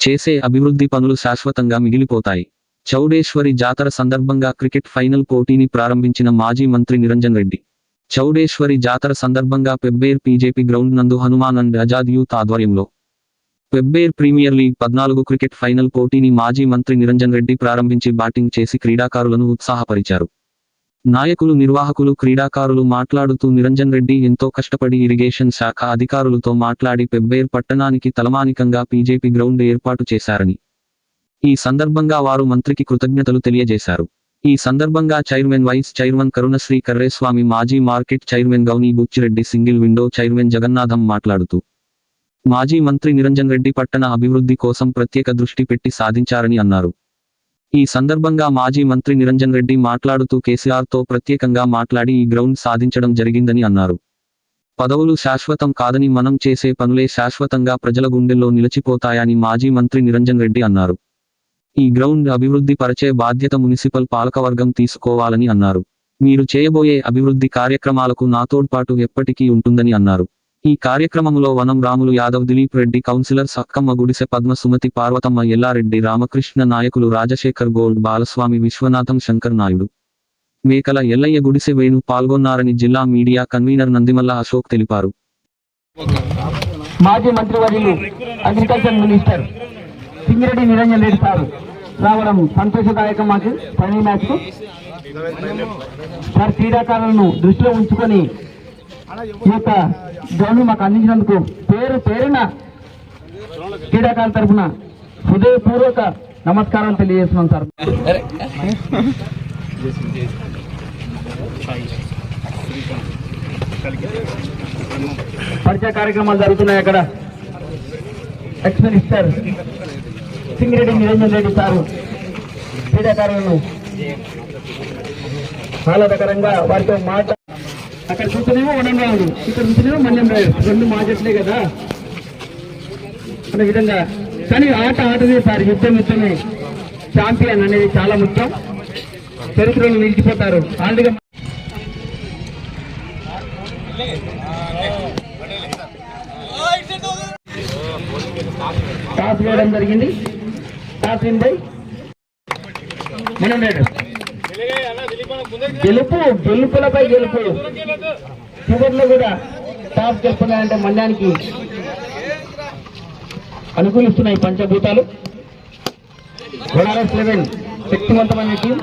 చేసే అభివృద్ధి పనులు శాశ్వతంగా మిగిలిపోతాయి. చౌడేశ్వరి జాతర సందర్భంగా క్రికెట్ ఫైనల్ పోటీని ప్రారంభించిన మాజీ మంత్రి నిరంజన్ రెడ్డి. చౌడేశ్వరి జాతర సందర్భంగా పెబ్బేర్ పీజేపీ గ్రౌండ్ నందు హనుమాన్ అండ్ ఆజాద్ యూత్ ఆధ్వర్యంలో పెబ్బేర్ ప్రీమియర్ లీగ్ పద్నాలుగు క్రికెట్ ఫైనల్ పోటీని మాజీ మంత్రి నిరంజన్ రెడ్డి ప్రారంభించి బ్యాటింగ్ చేసి క్రీడాకారులను ఉత్సాహపరిచారు. నాయకులు నిర్వాహకులు క్రీడాకారులు మాట్లాడుతూ నిరంజన్ రెడ్డి ఎంతో కష్టపడి ఇరిగేషన్ శాఖ అధికారులతో మాట్లాడి పెబ్బేర్ పట్టణానికి తలమానికంగా పీజేపీ గ్రౌండ్ ఏర్పాటు చేశారని ఈ సందర్భంగా వారు మంత్రికి కృతజ్ఞతలు తెలియజేశారు. ఈ సందర్భంగా chairman vice chairman Karunasri Karreswamy మాజీ market chairman Gouni Buchireddy single window chairman Jagannatham మాట్లాడుతూ మాజీ మంత్రి నిరంజన్ రెడ్డి పట్టణ అభివృద్ధి కోసం ప్రత్యేక దృష్టి పెట్టి సాధించారని అన్నారు. ఈ సందర్భంగా మాజీ మంత్రి నిరంజన్ రెడ్డి మాట్లాడుతూ కేసీఆర్తో ప్రత్యేకంగా మాట్లాడి ఈ గ్రౌండ్ సాధించడం జరిగిందని అన్నారు. పదవులు శాశ్వతం కాదని మనం చేసే పనులే శాశ్వతంగా ప్రజల గుండెల్లో నిలిచిపోతాయని మాజీ మంత్రి నిరంజన్ రెడ్డి అన్నారు. ఈ గ్రౌండ్ అభివృద్ధి పరిచే బాధ్యత మున్సిపల్ పాలకవర్గం తీసుకోవాలని అన్నారు. మీరు చేయబోయే అభివృద్ధి కార్యక్రమాలకు నా తోడ్పాటు ఎప్పటికీ ఉంటుందని అన్నారు. ఈ కార్యక్రమంలో వనం రాములు యాదవ్ దిలీప్ రెడ్డి కౌన్సిలర్ సక్కమ్మ గుడిసె పద్మ సుమతి పార్వతమ్మ ఎల్లారెడ్డి రామకృష్ణ నాయకులు రాజశేఖర్ గోల్డ్ బాలస్వామి విశ్వనాథం శంకర్ నాయుడు. మేకల ఎల్లయ్య గుడిసె వేణు పాల్గొన్నారని జిల్లా మీడియా కన్వీనర్ నందిమల్ల అశోక్ తెలిపారు. మాజీ మంత్రివర్యులు agriculture minister Singireddy Niranjan Reddy sir రావడం సంతోషదాయకం మాకు ఫైనల్ మ్యాచ్ సార్ క్రీడాకారులను దృష్టిలో ఉంచుకొని ఈ యొక్క గ్రౌండ్ మాకు అందించినందుకు పేరు పేరున క్రీడాకారుల తరఫున హృదయపూర్వక నమస్కారం తెలియజేస్తున్నాం సార్. పరిచయ కార్యక్రమాలు జరుగుతున్నాయి అక్కడ. Ex minister Singireddy Niranjan Reddy sir. క్రీడాకారులను ఆహ్లాదకరంగా వారితో మాట అక్కడ చూస్తేనేమో వనం రావుడు ఇక్కడ చూస్తేనేమో మన్యం రాయుడు రెండు మాటలే కదా. అనే విధంగా కానీ ఆట ఆటదే సార్ యుద్ధం యుద్ధమే. ఛాంపియన్ అనేది చాలా ముఖ్యం. చరిత్రలో నిలిచిపోతారు. ఆల్రెడీ టాస్ వేయడం జరిగింది. టాస్ విన్ బై మనం గెలుపు గెలుపులపై గెలుపు. చివరిలో కూడా టాప్ గెలుపున్నాయంటే మన్యానికి అనుకూలిస్తున్నాయి పంచభూతాలు. వడారస్ లెవెన్ శక్తివంతమైన టీం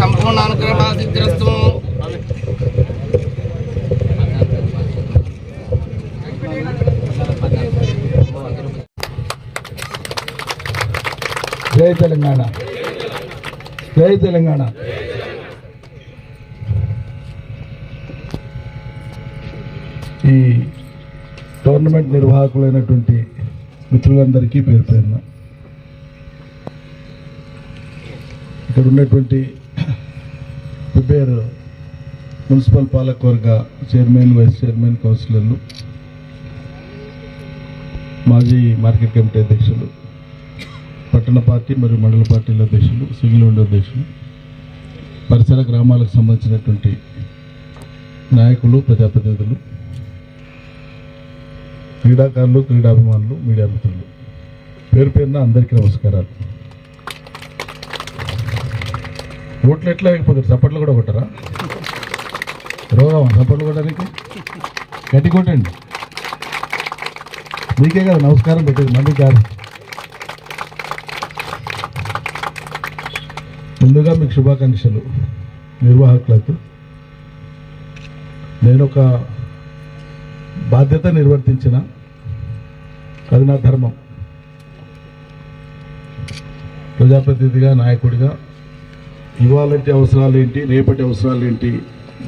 సంపూర్ణ అనుగ్రహ జై తెలంగాణ. జై తెలంగాణ. ఈ టోర్నమెంట్ నిర్వాహకులైనటువంటి మిత్రులందరికీ పేరు పేరున ఇక్కడ ఉన్నటువంటి ప్రిపేర్ మున్సిపల్ పాలకవర్గ చైర్మన్ వైస్ చైర్మన్ కౌన్సిలర్లు మాజీ మార్కెట్ కమిటీ అధ్యక్షులు పట్టణ పార్టీ మరియు మండల పార్టీల అధ్యక్షులు సింగిల్ విండో అధ్యక్షులు పరిసర గ్రామాలకు సంబంధించినటువంటి నాయకులు ప్రజాప్రతినిధులు క్రీడాకారులు క్రీడాభిమానులు మీడియా మిత్రులు. పేరు పేరున అందరికీ నమస్కారాలు. ఓట్లు ఎట్లా అయిపోతారు చప్పట్లు కూడా కొట్టరా? రోగమా? చప్పట్లు కొట్టడానికి? గట్టి కొట్టండి. మీకే కదా నమస్కారం పెట్టేది మళ్ళీ కాదు ముందుగా మీకు శుభాకాంక్షలు నిర్వాహకులకు. నేను ఒక బాధ్యత నిర్వర్తించిన అది నా ధర్మం ప్రజాప్రతినిధిగా నాయకుడిగా ఇవాళటి అవసరాలు ఏంటి? రేపటి అవసరాలు ఏంటి?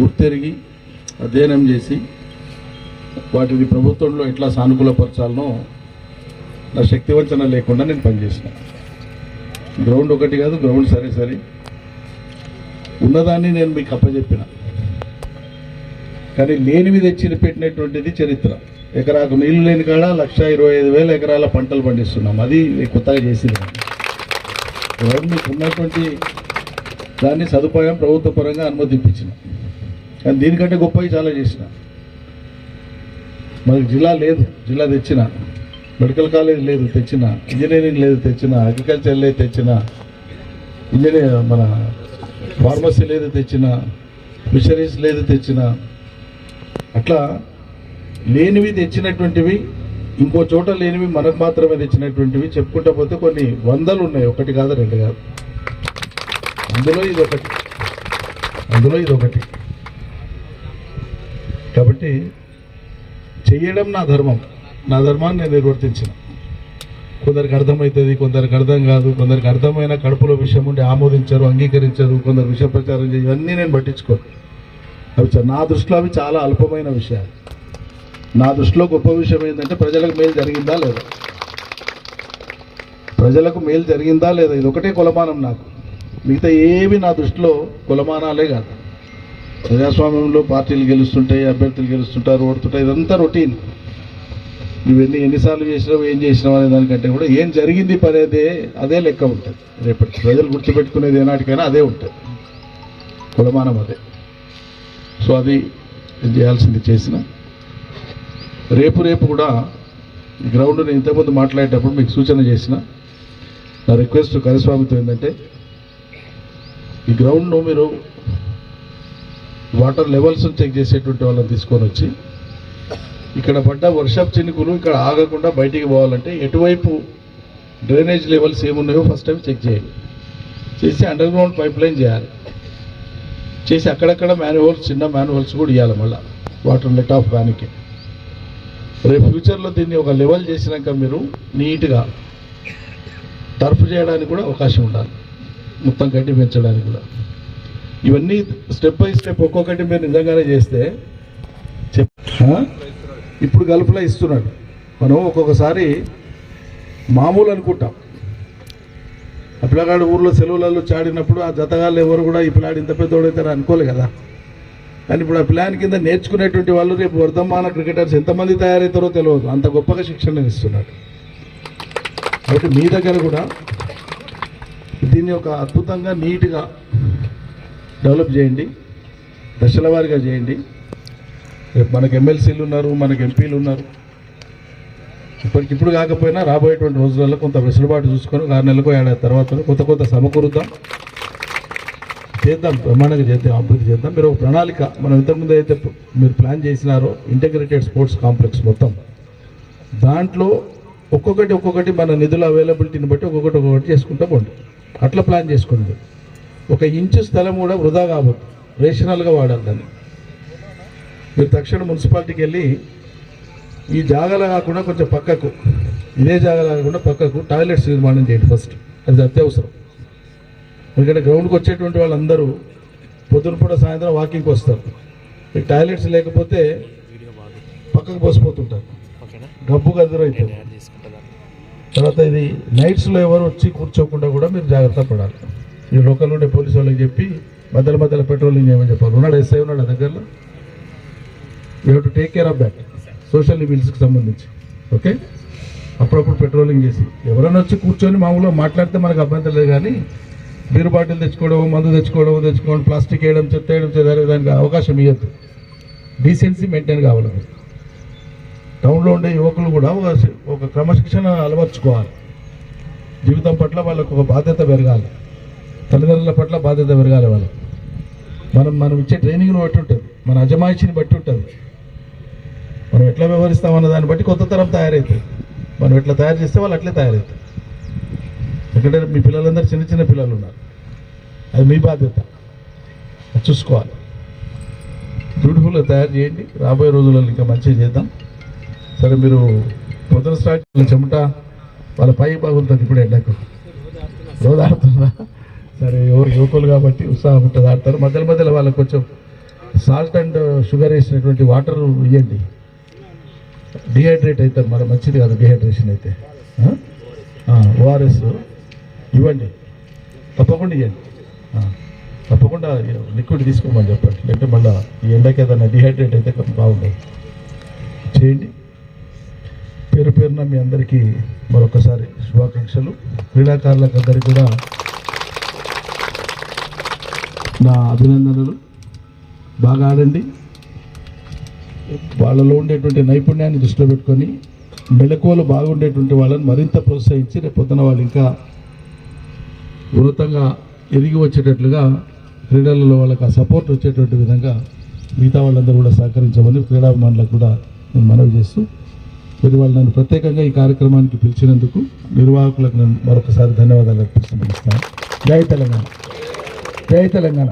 గుర్తెరిగి అధ్యయనం చేసి వాటిని ప్రభుత్వంలో ఎట్లా సానుకూలపరచాలనో నా శక్తివంచన లేకుండా నేను పనిచేసిన. గ్రౌండ్ ఒకటి కాదు గ్రౌండ్ సరే సరే. ఉన్నదాన్ని నేను మీకు అప్పచెప్పిన కానీ లేనివి తెచ్చి పెట్టినటువంటిది చరిత్ర. ఎకరాకు నీళ్ళు లేని కాడ లక్ష ఇరవై ఐదు వేల ఎకరాల పంటలు పండిస్తున్నాం. అది కొత్తగా చేసింది. గ్రౌండ్ మీకు ఉన్నటువంటి దాన్ని సదుపాయం ప్రభుత్వ పరంగా అనుమతి ఇప్పించిన కానీ దీనికంటే గొప్పవి చాలా చేసిన. మనకి జిల్లా లేదు జిల్లా తెచ్చిన. మెడికల్ కాలేజ్ లేదు తెచ్చిన. ఇంజనీరింగ్ లేదు తెచ్చిన. అగ్రికల్చర్ లేదు తెచ్చిన. ఇంజనీర్ మన ఫార్మసీ లేదు తెచ్చిన. ఫిషరీస్ లేదు తెచ్చిన. అట్లా లేనివి తెచ్చినటువంటివి ఇంకో చోట లేనివి మనకు మాత్రమే తెచ్చినటువంటివి చెప్పుకుంటా పోతే కొన్ని వందలు ఉన్నాయి. ఒకటి కాదు రెండు కాదు. అందులో ఇది ఒకటి అందులో ఇది ఒకటి కాబట్టి చెయ్యడం నా ధర్మం. నా ధర్మాన్ని నేను నిర్వర్తించిన. కొందరికి అర్థమవుతుంది కొందరికి అర్థం కాదు కొందరికి అర్థమైన కడుపులో విషయం ఉండి ఆమోదించరు అంగీకరించరు కొందరు విషయ ప్రచారం చేయ ఇవన్నీ నేను పట్టించుకోను. అవి నా దృష్టిలో అవి చాలా అల్పమైన విషయాలు. నా దృష్టిలో గొప్ప విషయం ఏంటంటే ప్రజలకు మేలు జరిగిందా లేదా? ప్రజలకు మేలు జరిగిందా లేదా? ఇది ఒకటే కొలమానం నాకు. మిగతా ఏవి నా దృష్టిలో కొలమానాలే కాదు. ప్రజాస్వామ్యంలో పార్టీలు గెలుస్తుంటాయి అభ్యర్థులు గెలుస్తుంటారు ఓడుతుంటాయి ఇదంతా రొటీన్. నువ్వెన్ని ఎన్నిసార్లు చేసినావు ఏం చేసినావు అనే దానికంటే కూడా ఏం జరిగింది పనేదే అదే లెక్క ఉంటుంది. రేపటి ప్రజలు గుర్తుపెట్టుకునేది ఏనాటికైనా అదే ఉంటుంది. కులమానం అదే. సో అది చేయాల్సింది చేసిన. రేపు రేపు కూడా ఈ గ్రౌండ్ నేను ఇంతకుముందు మాట్లాడేటప్పుడు మీకు సూచన చేసిన. నా రిక్వెస్ట్ కరిస్వామితో ఏంటంటే ఈ గ్రౌండ్ను మీరు వాటర్ లెవెల్స్ చెక్ చేసేటువంటి వాళ్ళని తీసుకొని వచ్చి ఇక్కడ పడ్డ వర్షపు చినుకులు ఇక్కడ ఆగకుండా బయటికి పోవాలంటే ఎటువైపు డ్రైనేజ్ లెవెల్స్ ఏమున్నాయో ఫస్ట్ టైం చెక్ చేయాలి. చేసి అండర్ గ్రౌండ్ పైప్ లైన్ చేయాలి. చేసి అక్కడక్కడ మాన్యువల్స్ చిన్న మాన్యువల్స్ కూడా ఇవ్వాలి మళ్ళీ. వాటర్ లెట్ ఆఫ్ దానికి రేపు ఫ్యూచర్లో దీన్ని ఒక లెవెల్ చేసినాక మీరు నీట్గా టర్ఫ్ చేయడానికి కూడా అవకాశం ఉండాలి. మొత్తం గడ్డి పెంచడానికి కూడా. ఇవన్నీ స్టెప్ బై స్టెప్ ఒక్కొక్కటి మీరు నిజంగానే చేస్తే? ఇప్పుడు గల్ఫ్లో ఇస్తున్నాడు. మనం ఒక్కొక్కసారి మామూలు అనుకుంటాం. ఆ పిల్లగాడు ఊర్లో సెలవులలో చాడినప్పుడు ఆ జతగాళ్ళు ఎవరు కూడా ఈ పిల్లాడు ఇంత పెద్దోడైతే అనుకోలే కదా. కానీ ఇప్పుడు ఆ ప్లాన్ కింద నేర్చుకునేటువంటి వాళ్ళు రేపు వర్ధమాన క్రికెటర్స్ ఎంతమంది తయారవుతారో తెలియదు అంత గొప్పగా శిక్షణ ఇస్తున్నాడు. కాబట్టి మీ దగ్గర కూడా దీన్ని ఒక అద్భుతంగా నీట్గా డెవలప్ చేయండి. దశల వారీగా చేయండి. రేపు మనకు ఎమ్మెల్సీలు ఉన్నారు మనకు ఎంపీలు ఉన్నారు. ఇప్పటికిప్పుడు కాకపోయినా రాబోయేటువంటి రోజులలో కొంత వెసులుబాటు చూసుకొని ఆరు నెలలకు ఏడాది తర్వాత కొత్త కొత్త సమకూరుద్దాం. చేద్దాం బ్రహ్మాండంగా చేద్దాం అభివృద్ధి చేద్దాం. మీరు ఒక ప్రణాళిక మనం ఇంతకుముందు అయితే మీరు ప్లాన్ చేసినారో ఇంటిగ్రేటెడ్ స్పోర్ట్స్ కాంప్లెక్స్ మొత్తం. దాంట్లో ఒక్కొక్కటి ఒక్కొక్కటి మన నిధుల అవైలబిలిటీని బట్టి ఒక్కొక్కటి ఒక్కొక్కటి చేసుకుంటూ పోండి. అట్లా ప్లాన్ చేసుకోండి మీరు. ఒక ఇంచు స్థలం కూడా వృధా కావద్దు. రేషనల్గా వాడాలి దాన్ని. మీరు తక్షణ మున్సిపాలిటీకి వెళ్ళి ఈ జాగాలో కాకుండా కొంచెం పక్కకు ఇదే జాగాలో కాకుండా పక్కకు టాయిలెట్స్ నిర్మాణం చేయండి ఫస్ట్. అది అత్యవసరం. ఎందుకంటే గ్రౌండ్కి వచ్చేటువంటి వాళ్ళందరూ పొద్దున పూట సాయంత్రం వాకింగ్కి వస్తారు. ఈ టాయిలెట్స్ లేకపోతే పక్కకు పోసిపోతుంటారు. గబ్బు గదురైతుంది తర్వాత ఇది నైట్స్లో ఎవరు వచ్చి కూర్చోకుండా కూడా మీరు జాగ్రత్త పడాలి. ఈ లోకల్ ఉండే పోలీసు వాళ్ళకి చెప్పి మధ్యలో మధ్యలో పెట్రోలింగ్ చేయమని చెప్పాలి. ఉన్నాడు ఎస్ఐ ఉన్నాడు దగ్గరలో. You to take care of that social లిబిల్స్కి సంబంధించి. ఓకే అప్పుడప్పుడు పెట్రోలింగ్ చేసి. ఎవరైనా వచ్చి కూర్చొని మామూలుగా మాట్లాడితే మనకు అభ్యంతరం లేదు కానీ బీరు బాటిల్ తెచ్చుకోవడం మందు తెచ్చుకోవడం తెచ్చుకోవడం ప్లాస్టిక్ వేయడం చెత్త వేయడం చేయాలి దానికి అవకాశం ఇవ్వద్దు డీసెన్సీ మెయింటైన్ కావాలి. టౌన్లో ఉండే యువకులు కూడా ఒక ఒక క్రమశిక్షణ అలవర్చుకోవాలి. జీవితం పట్ల వాళ్ళకు ఒక బాధ్యత పెరగాలి. తల్లిదండ్రుల పట్ల బాధ్యత పెరగాలి వాళ్ళకి. మనం మనం ఇచ్చే ట్రైనింగ్ను బట్టి ఉంటుంది. మన అజమాయిషిని బట్టి ఉంటుంది. మనం ఎట్లా వ్యవహరిస్తామన్న దాన్ని బట్టి కొత్త తరం తయారవుతుంది మనం ఎట్లా తయారు చేస్తే వాళ్ళు అట్లే తయారవుతారు ఎందుకంటే మీ పిల్లలందరూ చిన్న చిన్న పిల్లలు ఉన్నారు. అది మీ బాధ్యత. అది చూసుకోవాలి. బ్యూటిఫుల్గా తయారు చేయండి. రాబోయే రోజులలో ఇంకా మంచిగా చేద్దాం. సరే మీరు పొద్దున స్టార్ట్ చెమట. వాళ్ళ పై బాగుంటుంది ఇప్పుడు ఎండకు రోజు ఆడుతుందా సరే ఎవరు యువకులు కాబట్టి ఉత్సాహం ఉంటుంది ఆడతారు. మధ్యలో మధ్యలో వాళ్ళకి కొంచెం సాల్ట్ అండ్ షుగర్ వేసినటువంటి వాటర్ ఇవ్వండి డిహైడ్రేట్ అవుతారు మరి మంచిది కాదు డిహైడ్రేషన్ అయితే. ఓఆర్ఎస్ ఇవ్వండి. తప్పకుండా ఇవ్వండి తప్పకుండా లిక్విడ్ తీసుకోమని చెప్పండి. లేకపోతే మళ్ళీ ఈ ఎండకి ఏదైనా డిహైడ్రేట్ అయితే కొంచెం బాగుండదు. చేయండి. పేరు పేరున మీ అందరికీ మరొకసారి శుభాకాంక్షలు. క్రీడాకారులకు అందరికీ కూడా నా అభినందనలు. బాగా ఆడండి. వాళ్ళలో ఉండేటువంటి నైపుణ్యాన్ని దృష్టిలో పెట్టుకొని మెలకువలు బాగుండేటువంటి వాళ్ళని మరింత ప్రోత్సహించి రేపు పొద్దున వాళ్ళు ఇంకా ఉన్నతంగా ఎదిగి వచ్చేటట్లుగా క్రీడలలో వాళ్ళకి ఆ సపోర్ట్ వచ్చేటువంటి విధంగా మిగతా వాళ్ళందరూ కూడా సహకరించమని క్రీడాభిమానులకు కూడా నేను మనవి చేస్తూ మరి వాళ్ళు నన్ను ప్రత్యేకంగా ఈ కార్యక్రమానికి పిలిచినందుకు నిర్వాహకులకు నేను మరొకసారి ధన్యవాదాలు అర్పిస్తున్నాను. జై తెలంగాణ. జై తెలంగాణ.